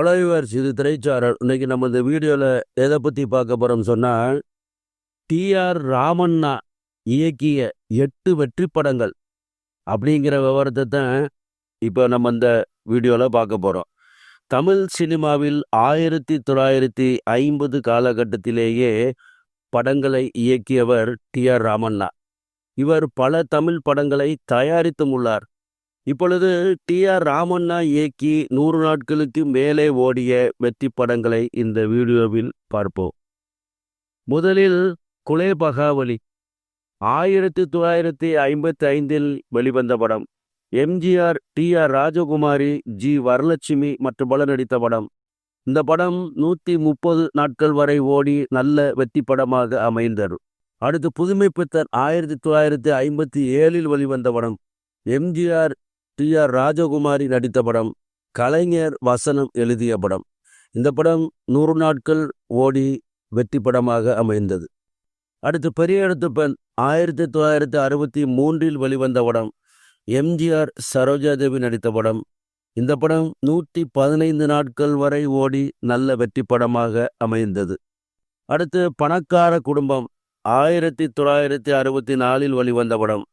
Hello yours இது திரைச்சாரல் இன்னைக்கு நம்ம இந்த வீடியோவில் எதை பற்றி பார்க்க போகிறோம் சொன்னால் டிஆர் ராமண்ணா இயக்கிய எட்டு வெற்றி படங்கள் அப்படிங்கிற விவரத்தை தான் இப்போ நம்ம இந்த வீடியோவில் பார்க்க போகிறோம் தமிழ் சினிமாவில் ஆயிரத்தி தொள்ளாயிரத்தி ஐம்பது காலகட்டத்திலேயே படங்களை இயக்கியவர் டி. ஆர். ராமண்ணா. இவர் பல தமிழ் படங்களை தயாரித்தும் உள்ளார். இப்பொழுது டி ஆர் ராமண்ணா இயக்கி நூறு நாட்களுக்கு மேலே ஓடிய வெற்றி படங்களை இந்த வீடியோவில் பார்ப்போம். முதலில் குலே பகாவலி ஆயிரத்தி தொள்ளாயிரத்தி ஐம்பத்தி ஐந்தில் வெளிவந்த படம். எம்ஜிஆர் டி. ஆர். ராஜகுமாரி ஜி. வரலட்சுமி மற்றும் பல நடித்த படம். இந்த படம் நூற்றி முப்பது நாட்கள் வரை ஓடி நல்ல வெற்றி படமாக அமைந்தது. அடுத்து புதுமை பித்தன் ஆயிரத்தி தொள்ளாயிரத்தி ஐம்பத்தி ஏழில் வெளிவந்த படம். எம்ஜிஆர் டி. ஆர். ராஜகுமாரி நடித்த படம் கலைஞர் வசனம் எழுதிய படம். இந்த படம் நூறு நாட்கள் ஓடி வெற்றி படமாக அமைந்தது. அடுத்து பெரிய இடத்து பெண் ஆயிரத்தி தொள்ளாயிரத்தி அறுபத்தி மூன்றில் வெளிவந்த படம் எம்ஜிஆர் சரோஜாதேவி நடித்த படம். இந்த படம் நூற்றி பதினைந்து நாட்கள் வரை ஓடி நல்ல வெற்றி படமாக அமைந்தது. அடுத்து பணக்கார குடும்பம் ஆயிரத்தி தொள்ளாயிரத்தி அறுபத்தி நாலில் வெளிவந்த படம்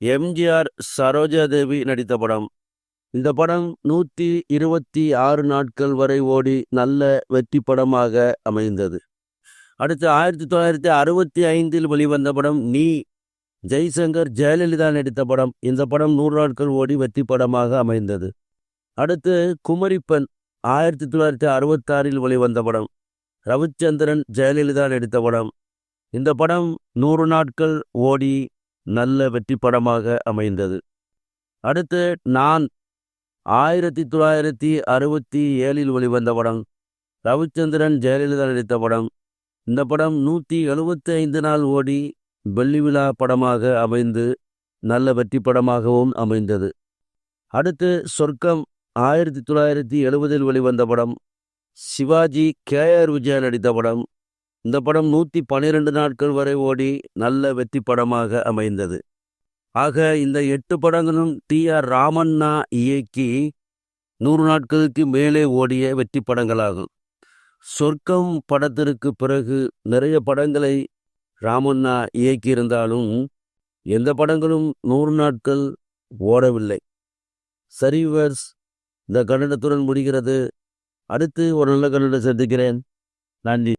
எம்ஜிஆர் சரோஜாதேவி நடித்த படம். இந்த படம் நூற்றி இருபத்தி ஆறு நாட்கள் வரை ஓடி நல்ல வெற்றி படமாக அமைந்தது. அடுத்து ஆயிரத்தி தொள்ளாயிரத்தி அறுபத்தி ஐந்தில் வெளிவந்த படம் நீ ஜெய்சங்கர் ஜெயலலிதா நடித்த படம். இந்த படம் நூறு நாட்கள் ஓடி வெற்றி படமாக அமைந்தது. அடுத்து குமரிப்பன் ஆயிரத்தி தொள்ளாயிரத்தி அறுபத்தாறில் வெளிவந்த படம். ரவிச்சந்திரன் ஜெயலலிதா நடித்த படம். இந்த படம் நூறு நாட்கள் ஓடி நல்ல வெற்றி படமாக அமைந்தது. அடுத்து நான் ஆயிரத்தி தொள்ளாயிரத்தி அறுபத்தி ஏழில் வெளிவந்த படம் ரவிச்சந்திரன் ஜெயலலிதா நடித்த படம். இந்த படம் நூற்றி எழுபத்தி ஐந்து நாள் ஓடி வெள்ளி விழா படமாக அமைந்து நல்ல வெற்றி படமாகவும் அமைந்தது. அடுத்து சொர்க்கம் ஆயிரத்தி தொள்ளாயிரத்தி எழுபதில் வெளிவந்த படம் சிவாஜி கே ஆர் விஜயா நடித்த படம். இந்த படம் நூற்றி பன்னிரெண்டு நாட்கள் வரை ஓடி நல்ல வெற்றி படமாக அமைந்தது. ஆக இந்த எட்டு படங்களும் டி. ஆர். ராமண்ணா இயக்கி நூறு நாட்களுக்கு மேலே ஓடிய வெற்றி படங்களாகும். சொர்க்கம் படத்திற்கு பிறகு நிறைய படங்களை ராமண்ணா இயக்கியிருந்தாலும் எந்த படங்களும் நூறு நாட்கள் ஓடவில்லை. சரிவர்ஸ் இந்த கன்னடத்துடன் முடிகிறது. அடுத்து ஒரு நல்ல கன்னடம் சந்திக்கிறேன். நன்றி.